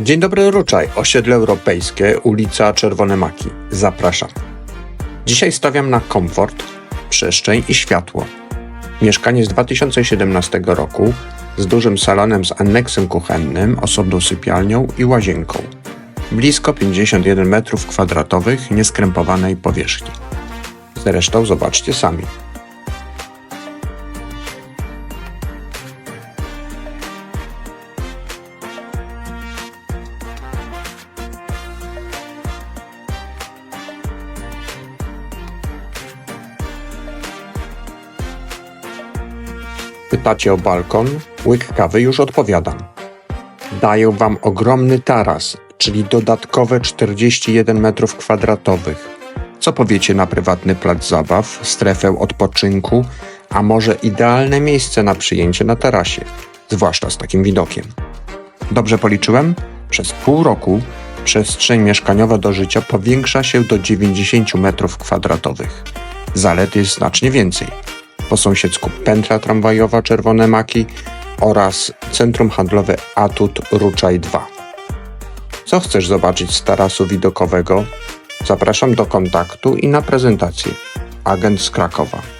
Dzień dobry Ruczaj, osiedle europejskie, ulica Czerwone Maki. Zapraszam. Dzisiaj stawiam na komfort, przestrzeń i światło. Mieszkanie z 2017 roku z dużym salonem z aneksem kuchennym, osobną sypialnią i łazienką. Blisko 51 m2 nieskrępowanej powierzchni. Zresztą zobaczcie sami. Pytacie o balkon? Łyk kawy już odpowiadam. Daję Wam ogromny taras, czyli dodatkowe 41 m2. Co powiecie na prywatny plac zabaw, strefę odpoczynku, a może idealne miejsce na przyjęcie na tarasie, zwłaszcza z takim widokiem. Dobrze policzyłem? Przez pół roku przestrzeń mieszkaniowa do życia powiększa się do 90 m2. Zalet jest znacznie więcej. Po sąsiedzku pętla tramwajowa Czerwone Maki oraz centrum handlowe Atut Ruczaj 2. Co chcesz zobaczyć z tarasu widokowego? Zapraszam do kontaktu i na prezentację. Agent z Krakowa.